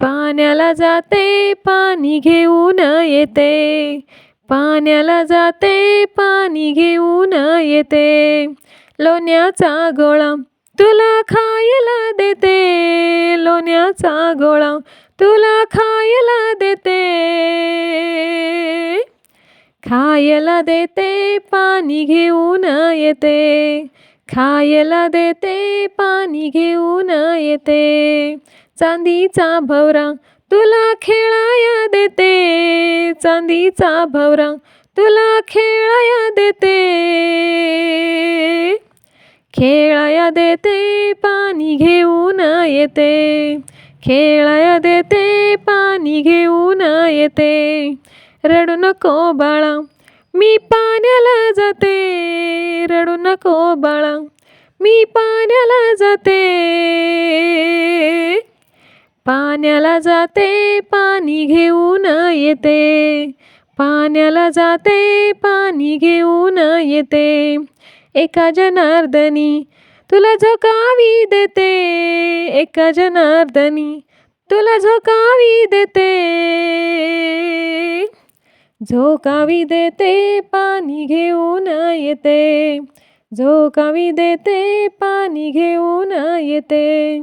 पाण्याला जाते पाणी घेऊन येते. पाण्याला जाते पाणी घेऊन येते. लोण्याचा गोळा तुला खायला देते. लोण्याचा गोळा तुला खायला देते. खायला देते पाणी घेऊन येते. खायला देते पाणी घेऊन येते. चांदीचा भवरा तुला खेळाया देते. चांदीचा भवरा तुला खेळाया देते. खेळाया देते पाणी घेऊन येते. खेळाया देते पाणी घेऊन येते. रडू नको बाळा मी पाण्याला जाते. रडू नको बाळा मी पाण्याला जाते. पाण्याला जाते पाणी घेऊन येते. पाण्याला जाते पाणी घेऊन येते. एका जनार्दनी तुला झोकावी देते. एका जनार्दनी तुला झोकावी देते. झोकावी देते पाणी घेऊन येते. झोकावी देते पाणी घेऊन येते.